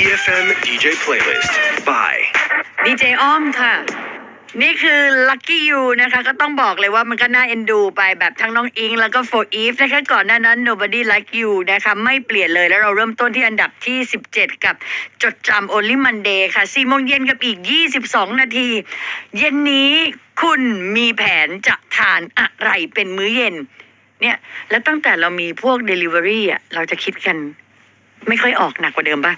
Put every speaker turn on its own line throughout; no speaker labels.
EFM DJ Playlist by
ดีเจอ้อมค่ะ นี่คือ Lucky You นะคะ ก็ต้องบอกเลยว่ามันก็น่าเอ็นดูไปแบบทั้งน้องอิง แล้วก็ For Eve นะคะก่อนหน้านั้น Nobody Like You นะคะ ไม่เปลี่ยนเลยแล้วเราเริ่มต้นที่อันดับที่ 17 กับจดจำ Only Monday ค่ะ4โมงเย็นกับอีก 22 นาที เย็นนี้คุณมีแผนจะทานอะไรเป็นมื้อเย็น เนี่ย แล้วตั้งแต่เรามีพวก Delivery อะเราจะคิดกัน ไม่ค่อยออกหนักกว่าเดิมป่ะ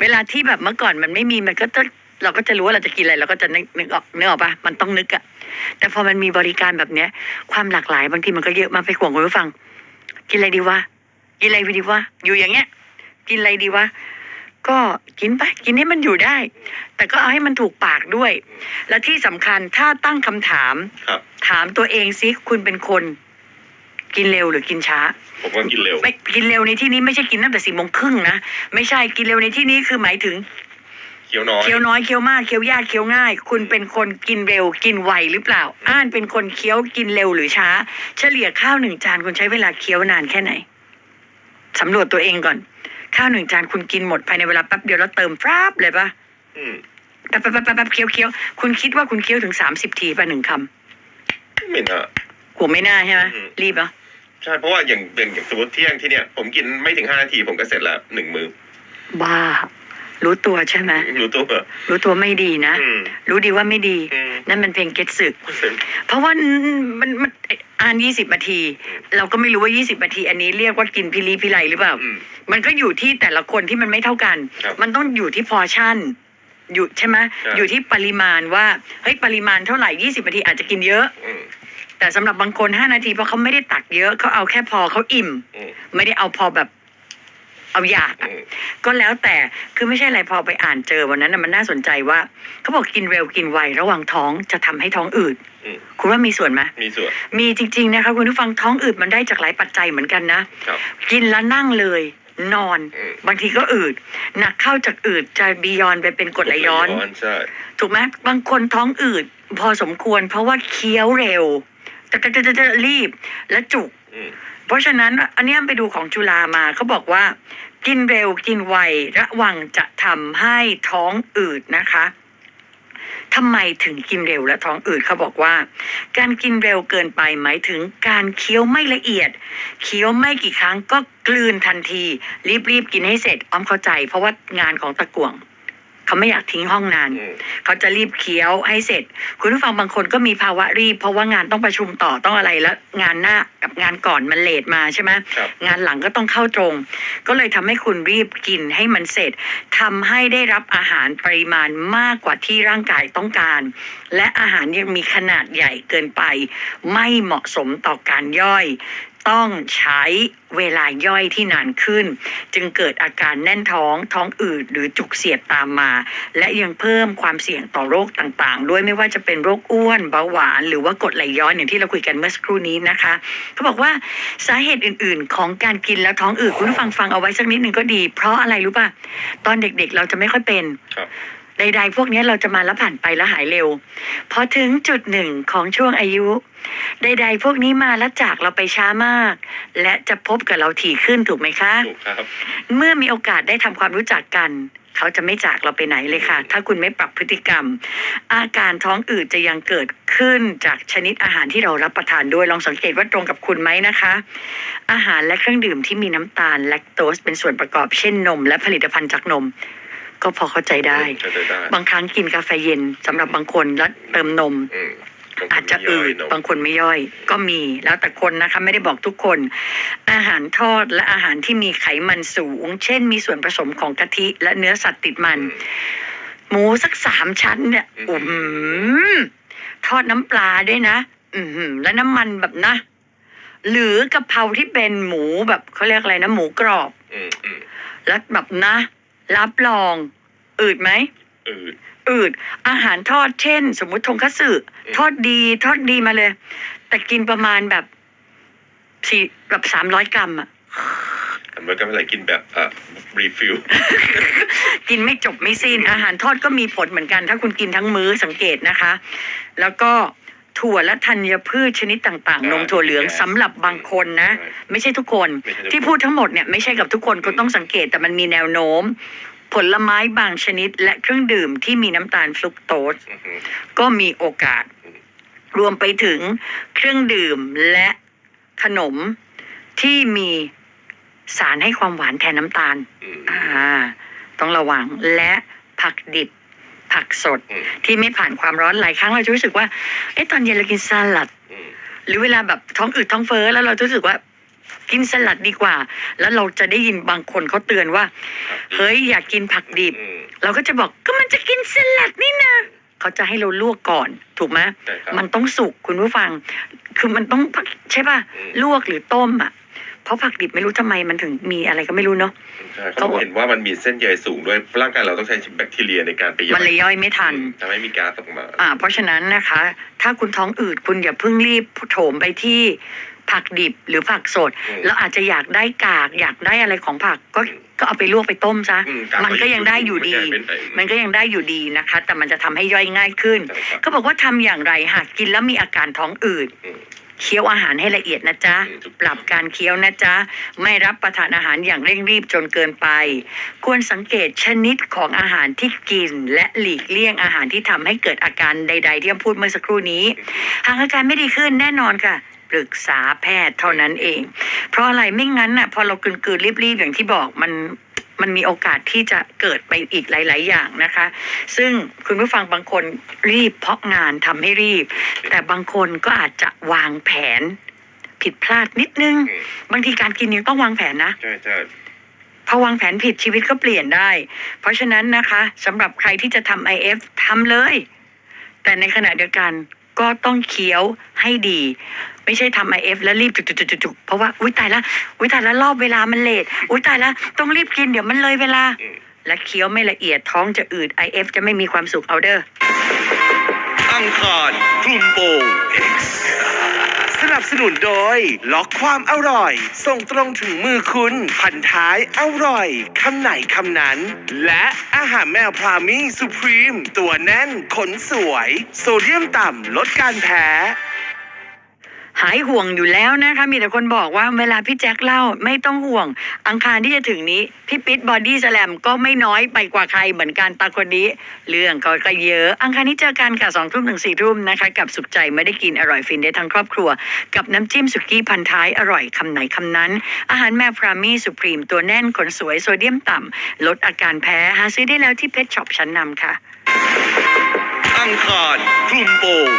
เวลาที่แบบเมื่อก่อนมันไม่มีมันก็จะเราก็จะรู้ว่าเราจะกินอะไรเราก็จะนึกนึกออกนึกออกปะมันต้องนึกอะแต่พอมันมีบริการแบบเนี้ย ความหลากหลายบางทีมันก็เยอะมากไปห่วงคุณผู้ฟัง กินอะไรดีวะกินอะไรดีวะอยู่อย่างเงี้ย กินอะไรดีวะก็กินไปกินให้มันอยู่ได้ แต่ก็เอาให้มันถูกปากด้วย และที่สำคัญถ้าตั้งคำถาม
ครับ
ถามตัวเองซิคุณเป็นคน กินเร็วหรือกินช้า
ผมว่ากินเร็ว
ไม่กินเร็วในที่นี้ไม่ใช่กินตั้งแต่สี่โมงครึ่งนะ ไม่ใช่กินเร็วในที่นี้คือหมายถึง
เคี้ยวน้อย
เคี้ยวน้อยเคี้ยวมากเคี้ยวยากเคี้ยวง่าย คุณเป็นคนกินเร็วกินไวหรือเปล่า อ่านเป็นคนเคี้ยวกินเร็วหรือช้า เฉลี่ยข้าวหนึ่งจานคุณใช้เวลาเคี้ยวนานแค่ไหนสำรวจตัวเองก่อน ข้าวหนึ่งจานคุณกินหมดภายในเวลาแป๊บเดียวแล้วเติมฟราบเลยปะ
อืม
แป๊บแป๊บแป๊บแป๊บเคี้ยวเคี้ยวคุณคิดว่าคุณเคี้ยวถึงสามสิบทีป่ะหนึ่งค
ไม่น่าำ
หัวไม่น่าใช่ไหม
อืม
รีบเหรอ
ใช่เพราะว่าอย่างอย่างอย่างสมมติเที่ยงที่เนี่ย ผมกินไม่ถึงห้านาทีผมก็เสร็จแล้วหนึ่งมือ
บ้า รู้ตัวใช่ไหม
รู้ตัว
รู้ตัวไม่ดีนะ
อืม
รู้ดีว่าไม่ดี
อืม
นั่นมันเพลงเก็ตสึก เพราะว่ามันมันอ่านยี่สิบนาที เราก็ไม่รู้ว่ายี่สิบนาที อันนี้เรียกว่ากินพิลีพิไลหรือเปล่า
อืม
มันก็อยู่ที่แต่ละคนที่มันไม่เท่ากัน
ครับ
มันต้องอยู่ที่พอชั่น อยู่ใช่ไหม
ใช่
อยู่ที่ปริมาณว่า เฮ้ย ปริมาณเท่าไหร่ยี่สิบนาทีอาจจะกินเยอะ
อืม
แต่สำหรับบางคนห้านาทีเพราะเขาไม่ได้ตักเยอะเขาเอาแค่พอเขาอิ่ม
อืม
ไม่ได้เอาพอแบบเอาอยาก
อื
อะ
ม
ก็แล้วแต่คือไม่ใช่อะไรพอไปอ่านเจอวันนั้นนะมันน่าสนใจว่าเขาบอกกินเร็วกินไวระหว่างท้องจะทำให้ท้องอืด
อืม
คุณว่ามีส่วนไหม
มีส่วน
มีจริง ๆ นะคะคุณผู้ฟังท้องอืดมันได้จากหลายปัจจัยเหมือนกันนะ
ครับ
กินแล้วนั่งเลยนอน
อืม
บางทีก็อืดหนักเข้าจากอืดจะบียอนไปเป็นกรดไหลย้อน
ใช่
ถูกไหมบางคนท้องอืดพอสมควร เพราะว่าเคี้ยวเร็วจะจะจะจะ รีบและจุก
อืม
เพราะฉะนั้นอันเนี้ยไปดูของจุฬามาเขาบอกว่า กินเร็วกินไวระวังจะทำให้ท้องอืดนะคะทำไมถึงกินเร็วและท้องอืดเขาบอกว่า การกินเร็วเกินไปหมายถึงการเคี้ยวไม่ละเอียด เคี้ยวไม่กี่ครั้งก็กลืนทันที รีบๆกินให้เสร็จอ้อมเข้าใจ เพราะว่างานของตะกวง เขาไม่อยากทิ้งห้องนาน
อืม
เขาจะรีบเคี้ยวให้เสร็จ คุณผู้ฟังบางคนก็มีภาวะรีบ เพราะว่างานต้องประชุมต่อต้องอะไรแล้ว งานหน้ากับงานก่อนมันเลทมาใช่ไหม
ครับ
งานหลังก็ต้องเข้าตรง ก็เลยทำให้คุณรีบกินให้มันเสร็จทำให้ได้รับอาหารปริมาณมากกว่าที่ร่างกายต้องการ และอาหารยังมีขนาดใหญ่เกินไป ไม่เหมาะสมต่อการย่อย ต้องใช้เวลาย่อยที่นานขึ้น จึงเกิดอาการแน่นท้องท้องอืดหรือจุกเสียดตามมา และยังเพิ่มความเสี่ยงต่อโรคต่างๆ ด้วยไม่ว่าจะเป็นโรคอ้วนเบาหวานหรือว่ากรดไหลย้อนอย่างที่เราคุยกันเมื่อสักครู่นี้นะคะเขาบอกว่าสาเหตุอื่นๆ ของการกินแล้วท้องอืดคุณฟังฟังเอาไว้สักนิดหนึ่งก็ดี เพราะอะไรรู้ป่ะตอนเด็กๆ เราจะไม่ค่อยเป็น
ครับ
ใดๆพวกนี้เราจะมาแล้วผ่านไปแล้วหายเร็วพอถึงจุดหนึ่งของช่วงอายุ ใดๆพวกนี้มาแล้วจากเราไปช้ามาก และจะพบกับเราถี่ขึ้นถูกไหมคะ
ถูกครับ
เมื่อมีโอกาสได้ทำความรู้จักกัน เขาจะไม่จากเราไปไหนเลยค่ะ ถ้าคุณไม่ปรับพฤติกรรม อาการท้องอืดจะยังเกิดขึ้นจากชนิดอาหารที่เรารับประทานด้วยลองสังเกตว่าตรงกับคุณไหมนะคะ อาหารและเครื่องดื่มที่มีน้ำตาลแลคโตสเป็นส่วนประกอบเช่นนม และผลิตภัณฑ์จากนม ก็พอเข้าใจได้
เข้าใจได้
บางครั้งกินกาแฟเย็นสำหรับบางคนแล้วเติมนม
อืมบงคน
อาจจะอืด
ไม่ย่ยเน
บางคนไม่ย่อย ก็มีแล้วแต่คนนะคะ ไม่ได้บอกทุกคน อาหารทอดและอาหารที่มีไขมันสูง เช่น มีส่วนผสมของกะทิ และเนื้อสัตว์ติดมัน
อืม
หมูสักสามชั้นเนี่ย
อืม
โอ้โหทอดน้ำปลาด้วยนะ อือหือแล้วน้ำมันแบบนะ หรือกะเพราที่เป็นหมูแบบเขาเรียกอะไรนะ หมูกรอบ
อืมอืม
แล้วแบบนะ รับรอง อืดไหม
อืด
อืดอาหารทอดเช่น สมมุติทงคัตสึ
อืม
ทอดดีทอดดีมาเลย แต่กินประมาณแบบสี่แบบสามร้อยกรัมอะ
อันเมื่อก็เป็นอะไรกินแบบอะรีฟิล
กินไม่จบไม่สิ้น อาหารทอดก็มีผลเหมือนกัน ถ้าคุณกินทั้งมื้อสังเกตนะคะ แล้วก็ถั่วและธัญพืชชนิดต่างๆ นมถั่วเหลืองสำหรับบางคนนะ ไม่ใช่ทุกคน
ไม่ใช่ทุกคน
ที่พูดทั้งหมดเนี่ยไม่ใช่กับทุกคนคุณต้องสังเกตแต่มันมีแนวโน้ม ผลไม้บางชนิดและเครื่องดื่มที่มีน้ำตาลฟรุกโตส
อือฮึ
ก็มีโอกาส รวมไปถึงเครื่องดื่มและขนมที่มีสารให้ความหวานแทนน้ำตาล
อืม
อ่าต้องระวังและผักดิบผักสด
อืม
ที่ไม่ผ่านความร้อนหลายครั้งเราจะรู้สึกว่า เอ๊ะตอนเย็นเรากินสลัด
อืม
หรือเวลาแบบท้องอืดท้องเฟ้อแล้วเราจะรู้สึกว่า กินสลัดดีกว่า แล้วเราจะได้ยินบางคนเขาเตือนว่า เฮ้ยอยากกินผักดิบ
อืม
เราก็จะบอกก็มันจะกินสลัดนี่นะเขาจะให้เราลวกก่อน ถูกไหม
ใช่ครับ
มันต้องสุกคุณผู้ฟัง คือมันต้องใช่ป่ะ
อืม
ลวกหรือต้มอะ เพราะผักดิบไม่รู้ทำไมมันถึงมีอะไรก็ไม่รู้เนาะ
ใช่เขาเห็นว่ามันมีเส้นใยสูงด้วยร่างกายเราต้องใช้แบคทีเรียในการไปย่อย
มันเลยย่อยไม่ทัน
อืมทำให้มีก๊าซออกมา
อ่าเพราะฉะนั้นนะคะ ถ้าคุณท้องอืดคุณอย่าเพิ่งรีบโถมไปที่ ผักดิบหรือผักสด
อืม
แล้วอาจจะอยากได้กาก อยากได้อะไรของผักก็
อืม
ก็เอาไปลวกไปต้มซะ
อื
มันก็ยังได้อยู่ดี
มันจะเป็นไป
มันก็ยังได้อยู่ดีนะคะ แต่มันจะทำให้ย่อยง่ายขึ้น
ใช่ครับ
ก็บอกว่าทำอย่างไรหากกินแล้วมีอาการท้องอืด
อืม
เคี้ยวอาหารให้ละเอียดนะจ๊ะ
อืมถูกต้อง
ปรับการเคี้ยวนะจ๊ะ ไม่รับประทานอาหารอย่างเร่งรีบจนเกินไป ควรสังเกตชนิดของอาหารที่กิน และหลีกเลี่ยงอาหารที่ทำให้เกิดอาการใด ๆ ที่พูดเมื่อสักครู่นี้ หากอาการไม่ดีขึ้นแน่นอนค่ะ ปรึกษาแพทย์เท่านั้นเอง เพราะอะไรไม่งั้นน่ะพอเรากลืนๆรีบๆอย่างที่บอกมันมันมีโอกาสที่จะเกิดไปอีกหลาย ๆ อย่างนะคะ ซึ่งคุณผู้ฟังบางคนรีบเพราะงานทำให้รีบ แต่บางคนก็อาจจะวางแผน ผิดพลาดนิดนึง
อืม
บางทีการกินยังต้องวางแผนนะ
ใช่ใช่
พอวางแผนผิดชีวิตก็เปลี่ยนได้ เพราะฉะนั้นนะคะสำหรับใครที่จะทำ IF ทำเลย แต่ในขณะเดียวกัน ก็ต้องเคี้ยวให้ดี ไม่ใช่ทำ IF แล้วรีบจุกๆๆๆเพราะว่าอุ้ยตายละอุ้ยตายละรอบเวลามันเลทอุ้ยตายละต้องรีบกินเดี๋ยวมันเลยเวลา
อืม
และเคี้ยวไม่ละเอียดท้องจะอืด IF จะไม่มีความสุขเอาเด้อ
อังคารคลุมโปง X
สนับสนุนโดย ล็อกความอร่อย ส่งตรงถึงมือคุณ พันท้ายอร่อย คำไหนคำนั้น และอาหารแมวพรามี่สุพรีม ตัวแน่นขนสวย โซเดียมต่ำลดการแพ้
หายห่วงอยู่แล้วนะคะ มีแต่คนบอกว่าเวลาพี่แจ็คเล่าไม่ต้องห่วง อังคารที่จะถึงนี้พี่ปิ๊ดบอดี้สลมก็ไม่น้อยไปกว่าใครเหมือนกันตาคนนี้ เรื่องก็ก็เยอะ อังคารนี้เจอกันค่ะสองทุ่มถึงสี่ทุ่มนะคะ กับสุขใจไม่ได้กินอร่อยฟินได้ทั้งครอบครัว กับน้ำจิ้มสุกี้พันท้ายอร่อยคำไหนคำนั้น อาหารแมวพรามี่สุพรีมตัวแน่นขนสวยโซเดียมต่ำลดอาการแพ้หาซื้อได้แล้วที่เพชรช็อปชั้นนำค่ะ
อังคารคลุมโปง